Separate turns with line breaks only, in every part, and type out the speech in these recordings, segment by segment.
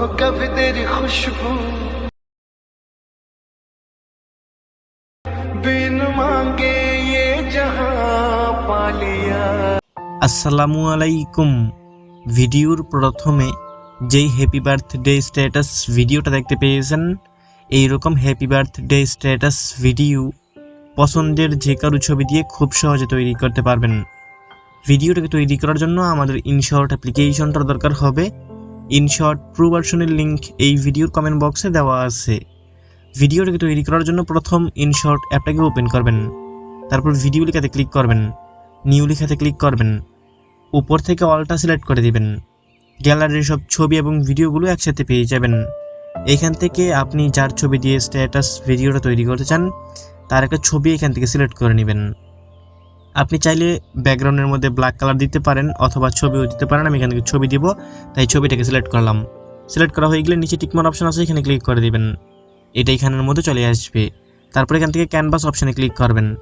কবদের খুশবু বিন মাঙ্গে পালিয়া
আসসালামু আলাইকুম ভিডিওর প্রথমে যেই হ্যাপি বার্থডে স্ট্যাটাস ভিডিওটা দেখতে পেয়েছেন এই রকম হ্যাপি বার্থডে স্ট্যাটাস ভিডিও পছন্দের যে কারু ছবি দিয়ে খুব সহজে তৈরি করতে পারবেন ভিডিওটাকে তৈরি করার জন্য আমাদের ইনশর্ট অ্যাপ্লিকেশনটার দরকার হবে ইনশর্ট প্রো ভার্সনের লিঙ্ক এই ভিডিওর কমেন্ট বক্সে দেওয়া আছে। ভিডিওটাকে তৈরি করার জন্য প্রথম ইনশর্ট অ্যাপটাকে ওপেন করবেন। তারপর ভিডিও লেখাতে ক্লিক করবেন। নিউ লেখাতে ক্লিক করবেন। উপর থেকে অলটা সিলেক্ট করে দিবেন। গ্যালারির সব ছবি এবং ভিডিওগুলো একসাথে পেয়ে যাবেন। এখান থেকে আপনি যার ছবি দিয়ে স্ট্যাটাস ভিডিওটা তৈরি করতে চান, তার একটা ছবি এখান থেকে সিলেক্ট করে নেবেন। আপনি চাইলে ব্যাকগ্রাউন্ডের মধ্যে ব্ল্যাক কালার দিতে পারেন অথবা ছবিও দিতে পারেন। আমি এখান থেকে ছবি দিব, তাই ছবিটাকে সিলেক্ট করলাম। সিলেক্ট করা হয়ে গেলে নিচে টিকমার অপশন আছে, এখানে ক্লিক করে দেবেন। এটা এখানের মধ্যে চলে আসবে। তারপর এখান থেকে ক্যানভাস অপশানে ক্লিক করবেন।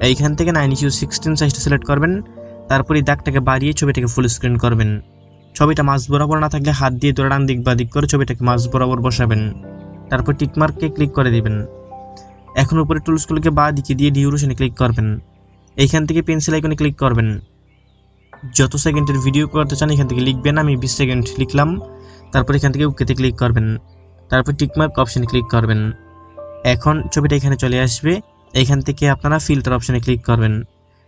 এইখান থেকে নাইন ইস্যু সিক্সটিন সাইজটা সিলেক্ট করবেন। তারপরে দাগটাকে বাড়িয়ে ছবিটাকে ফুল স্ক্রিন করবেন। ছবিটা মাঝ বরাবর না থাকলে হাত দিয়ে ধরে ডান দিক বা দিক করে ছবিটাকে মাঝ বরাবর বসাবেন। তারপর টিকমার্ককে ক্লিক করে দিবেন। এখন উপরে টুলসগুলোকে বা দিকে দিয়ে ডিউরেশনে ক্লিক করবেন। এইখান থেকে পেন্সিল আইকনে ক্লিক করবেন। যত সেকেন্ডের ভিডিও করতে চান, এখান থেকে লিখবেন। আমি বিশ সেকেন্ড লিখলাম। তারপর এখান থেকে ওকেতে ক্লিক করবেন। তারপর টিকমার্ক অপশানে ক্লিক করবেন। এখন ছবিটা এখানে চলে আসবে। এইখান থেকে আপনারা ফিল্টার অপশানে ক্লিক করবেন।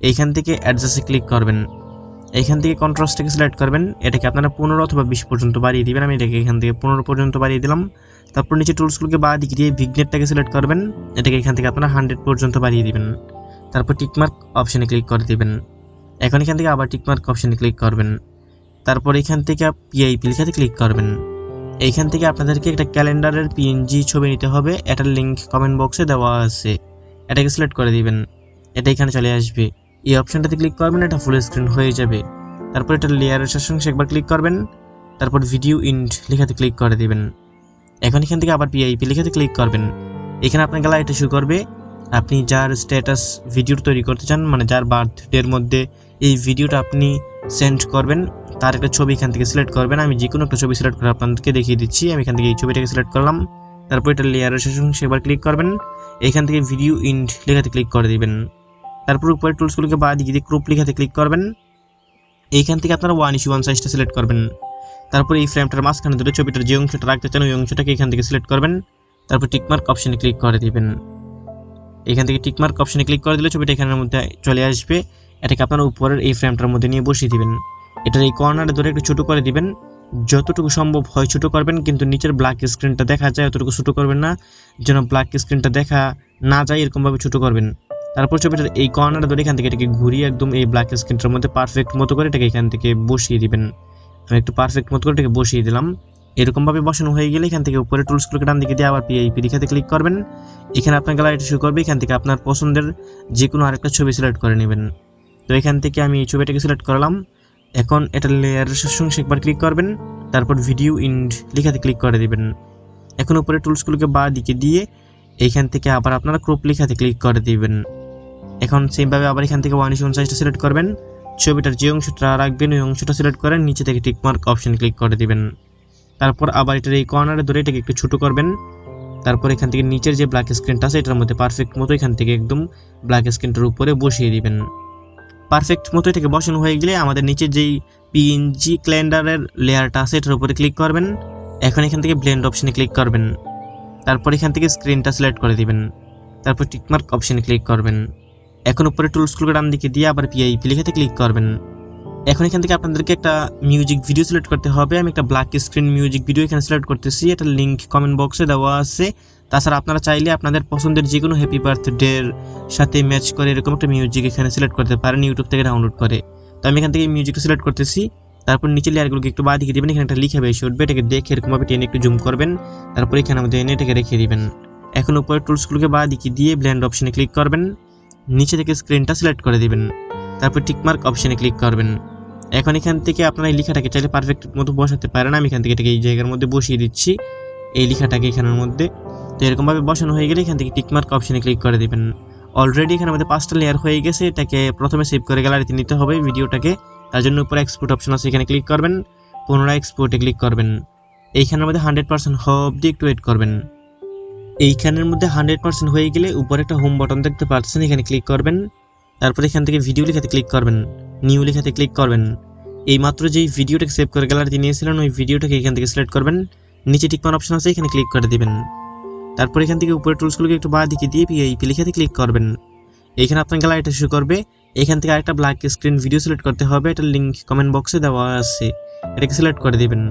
এইখান থেকে অ্যাডজাস্টে ক্লিক করবেন। এইখান থেকে কন্ট্রাস্টটাকে সিলেক্ট করবেন। এটাকে আপনারা পনেরো অথবা বিশ পর্যন্ত বাড়িয়ে দিবেন। আমি এটাকে এখান থেকে পনেরো পর্যন্ত বাড়িয়ে দিলাম। তারপর নিচে টুলসগুলোকে বা দিকে দিয়ে ভিগনেটটাকে সিলেক্ট করবেন। এটাকে এখান থেকে আপনারা হান্ড্রেড পর্যন্ত বাড়িয়ে দিবেন। তারপর টিকমার্ক অপশানে ক্লিক করে দেবেন। এখন এখান থেকে আবার টিকমার্ক অপশানে ক্লিক করবেন। তারপর এখান থেকে পিআইপি লেখাতে ক্লিক করবেন। এইখান থেকে আপনাদেরকে একটা ক্যালেন্ডারের পিএনজি ছবি নিতে হবে। এটার লিঙ্ক কমেন্ট বক্সে দেওয়া আছে। এটাকে সিলেক্ট করে দিবেন। এটা এখানে চলে আসবে। এই অপশানটাতে ক্লিক করবেন, এটা ফুল স্ক্রিন হয়ে যাবে। তারপর এটা লেয়ারের সঙ্গে একবার ক্লিক করবেন। তারপর ভিডিও ইন্ড লেখাতে ক্লিক করে দিবেন। এখন এখান থেকে আবার পিআইপি লেখাতে ক্লিক করবেন। এখানে আপনার গ্যালারিটা শুরু করবে। আপনি যার স্ট্যাটাস ভিডিও তৈরি করতে চান মানে যার বার্থডের মধ্যে এই ভিডিওটা আপনি সেন্ড করবেন, তার একটা ছবি এখান থেকে সিলেক্ট করবেন। আমি যে কোনো একটা ছবি সিলেক্ট করে আপনাদেরকে দেখিয়ে দিচ্ছি। আমি এখান থেকে এই ছবিটাকে সিলেক্ট করলাম। তারপর এটা লেয়ারের সঙ্গে একবার ক্লিক করবেন। এখান থেকে ভিডিও ইন্ড লেখাতে ক্লিক করে দিবেন। তারপর উপরে টুলসগুলোকে বা দিকে দিয়ে ক্রুপ লেখাতে ক্লিক করবেন। এইখান থেকে আপনারা ওয়ান ইস্যু ওয়ান সাইজটা সিলেক্ট করবেন। তারপর এই ফ্রেমটার মাঝখানে ধরে ছবিটার যে অংশটা রাখতে চান, ওই অংশটাকে এখান থেকে সিলেক্ট করবেন। তারপর টিকমার্ক অপশানে ক্লিক করে দিবেন। এখান থেকে টিকমার্ক অপশানে ক্লিক করে দিলে ছবিটা এখানের মধ্যে চলে আসবে। এটাকে আপনার উপরের এই ফ্রেমটার মধ্যে নিয়ে বসিয়ে দিবেন। এটার এই কর্নারে ধরে একটু ছোটো করে দিবেন। যতটুকু সম্ভব হয় ছোটো করবেন, কিন্তু নিচের ব্ল্যাক স্ক্রিনটা দেখা যায় অতটুকু ছোটো করবেন না। যেন ব্ল্যাক স্ক্রিনটা দেখা না যায় এরকমভাবে ছোটো করবেন। তারপর ছবিটার এই কর্নারে ধরে এখান থেকে এটাকে ঘুরিয়ে একদম এই ব্ল্যাক স্ক্রিনটার মধ্যে পারফেক্ট মতো করে এটাকে এখান থেকে বসিয়ে দিবেন। আমি একটু পারফেক্ট মতো করে এটাকে বসিয়ে দিলাম। এরকমভাবে বসানো হয়ে গেলে এখান থেকে উপরে টুলসগুলোকে ডান দিকে দিয়ে আবার পিআইপি লেখাতে ক্লিক করবেন। এখানে আপনার গ্যালারিটা শুরু করবে, এখান থেকে আপনার পছন্দের যে কোনো আরেকটা ছবি সিলেক্ট করে নেবেন। তো এখান থেকে আমি এই ছবিটাকে সিলেক্ট করলাম। এখন এটা লেয়ারের সঙ্গে একবার ক্লিক করবেন, তারপর ভিডিও ইন্ড লেখাতে ক্লিক করে দেবেন। এখন উপরে টুলসগুলোকে বা দিকে দিয়ে এইখান থেকে আবার আপনারা ক্রপ লেখাতে ক্লিক করে দিবেন। এখন সেমভাবে আবার এখান থেকে ওয়ান ইস সাইজটা সিলেক্ট করবেন। ছবিটার যে অংশটা রাখবেন, ওই অংশটা সিলেক্ট করেন নিচে থেকে টিকমার্ক অপশন ক্লিক করে দিবেন। তারপর আবার এটার এই কর্নারে ধরে এটাকে একটু ছোটো করবেন। তারপর এখান থেকে নিচের যে ব্ল্যাক স্ক্রিনটা আছে, এটার মধ্যে পারফেক্ট মতো এখান থেকে একদম ব্ল্যাক স্ক্রিনটার উপরে বসিয়ে দিবেন। পারফেক্ট মতো এটাকে বসানো হয়ে গেলে আমাদের নিচে যেই পিএনজি ক্যালেন্ডারের লেয়ারটা আছে, এটার উপরে ক্লিক করবেন। এখন এখান থেকে ব্লেন্ড অপশনে ক্লিক করবেন। তারপর এখান থেকে স্ক্রিনটা সিলেক্ট করে দিবেন। তারপর টিকমার্ক অপশনে ক্লিক করবেন। এখন উপরে টুলসগুলো ডান দিকে দিয়ে আবার পিআইপি লিখেতে ক্লিক করবেন। এখন এখান থেকে আপনাদেরকে একটা মিউজিক ভিডিও সিলেক্ট করতে হবে। আমি একটা ব্ল্যাক স্ক্রিন মিউজিক ভিডিও এখানে সিলেক্ট করতেছি। এটা লিঙ্ক কমেন্ট বক্সে দেওয়া আছে। তাছাড়া আপনারা চাইলে আপনাদের পছন্দের যে কোনো হ্যাপি বার্থডের সাথে ম্যাচ করে এরকম একটা মিউজিক এখানে সিলেক্ট করতে পারেন ইউটিউব থেকে ডাউনলোড করে। তো আমি এখান থেকে মিউজিকটা সিলেক্ট করতেছি। তারপর নিচে লেয়ারগুলোকে একটু বাদিকে দিবেন। এখানে একটা লিখে বেশি উঠবে এটাকে দেখে এরকমভাবে টেনে একটু জুম করবেন। তারপর এখানে আমাদের এনে এটাকে রেখে দিবেন। এখন উপরে টুলসগুলোকে বাদিকে দিয়ে ব্ল্যান্ড অপশনে ক্লিক করবেন। নিচে থেকে স্ক্রিনটা সিলেক্ট করে দিবেন। তারপর টিকমার্ক অপশনে ক্লিক করবেন। এখন এখান থেকে আপনারা এই লেখাটাকে চাইলে পারফেক্ট মতো বসাতে পারেন। আমি এখান থেকে এটাকে এই জায়গার মধ্যে বসিয়ে দিচ্ছি। এই লেখাটাকে এখানের মধ্যে। তো এরকমভাবে বসানো হয়ে গেলে এখান থেকে টিকমার্ক অপশানে ক্লিক করে দেবেন। অলরেডি এখানে আমাদের পাঁচটা লেয়ার হয়ে গেছে। এটাকে প্রথমে সেভ করে গ্যালারিতে নিতে হবে ভিডিওটাকে। তার জন্য উপরে এক্সপোর্ট অপশন আছে, এখানে ক্লিক করবেন। পুনরায় এক্সপোর্টে ক্লিক করবেন। এইখানের মধ্যে হান্ড্রেড পার্সেন্ট অবধি একটু ওয়েট করবেন। এইখানের মধ্যে হান্ড্রেড পার্সেন্ট হয়ে গেলে উপরে একটা হোম বাটন দেখতে পাচ্ছেন, এখানে ক্লিক করবেন। তারপর এখান থেকে ভিডিও লেখাতে ক্লিক করবেন। নিউ লেখাতে ক্লিক করবেন। এই মাত্র যেই ভিডিওটাকে সেভ করে গ্যালারিতে নিয়েছিলেন ওই ভিডিওটাকে এখান থেকে সিলেক্ট করবেন। নিচে টিকমার অপশন আছে, এখানে ক্লিক করে দেবেন। তারপর এখান থেকে উপরে টুলসগুলোকে একটু বাঁ দিকে দিয়ে ভিআইপি লেখাতে ক্লিক করবেন। এখানে আপনার গ্যালারিটা শুরু করবে। এখান থেকে আরেকটা ব্ল্যাক স্ক্রিন ভিডিও সিলেক্ট করতে হবে। এটা লিঙ্ক কমেন্ট বক্সে দেওয়া আছে। এটাকে সিলেক্ট করে দেবেন।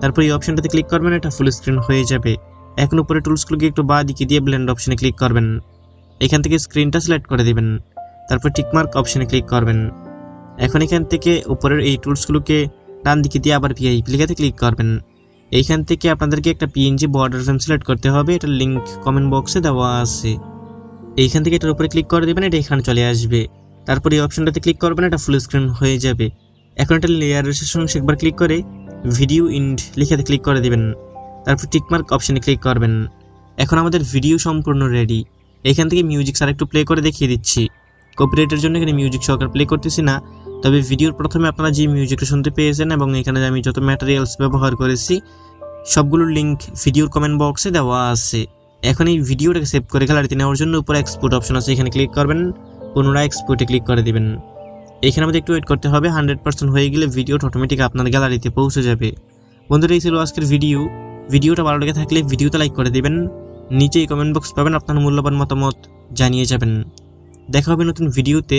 তারপর এই অপশনটাতে ক্লিক করবেন, এটা ফুল স্ক্রিন হয়ে যাবে। এখন উপরে টুলসগুলোকে একটু বাঁ দিকে দিয়ে ব্লেন্ড অপশনে ক্লিক করবেন। এখান থেকে স্ক্রিনটা সিলেক্ট করে দেবেন। তারপর টিকমার্ক অপশনে ক্লিক করবেন। এখন এখান থেকে উপরের এই টুলসগুলোকে ডান দিকে দিয়ে আবার ভিআইপি লেখাতে ক্লিক করবেন। এইখান থেকে আপনাদেরকে একটা পিএনজি বর্ডার ফ্রেম সিলেক্ট করতে হবে। এটার লিঙ্ক কমেন্ট বক্সে দেওয়া আছে। এইখান থেকে এটার উপরে ক্লিক করে দেবেন, এটা এখানে চলে আসবে। তারপর এই অপশনটাতে ক্লিক করবেন, এটা ফুল স্ক্রিন হয়ে যাবে। এখন এটা লেয়ার রেজিস্ট্রেশন একবার ক্লিক করে ভিডিও ইন্ড লিখাতে ক্লিক করে দেবেন। তারপর টিকমার্ক অপশানে ক্লিক করবেন। এখন আমাদের ভিডিও সম্পূর্ণ রেডি এখান থেকে মিউজিক স্যার একটু প্লে করে দেখিয়ে দিচ্ছি। কপিরাইটের জন্য এখানে মিউজিক সহকার প্লে করতেছি না। তবে ভিডিওর প্রথমে আপনারা যে মিউজিকটা শুনতে পেয়েছেন এবং এখানে আমি যত ম্যাটেরিয়ালস ব্যবহার করেছি সবগুলোর লিঙ্ক ভিডিওর কমেন্ট বক্সে দেওয়া আছে। এখন এই ভিডিওটাকে সেভ করে গ্যালারিতে নেওয়ার জন্য উপরে এক্সপোর্ট অপশন আছে, এখানে ক্লিক করবেন, পুনরায় এক্সপোর্টে ক্লিক করে দিবেন। এখানে আমাদের একটু ওয়েট করতে হবে হান্ড্রেড পার্সেন্ট হয়ে গেলে ভিডিওটা অটোমেটিক আপনার গ্যালারিতে পৌঁছে যাবে। বন্ধুরা, এই ছিল আজকের ভিডিও ভিডিওটা ভালো লেগে থাকলে ভিডিওতে লাইক করে দিবেন। নিচেই কমেন্ট বক্স পাবেন, আপনার মূল্যবান মতামত জানিয়ে যাবেন। দেখা হবে নতুন ভিডিওতে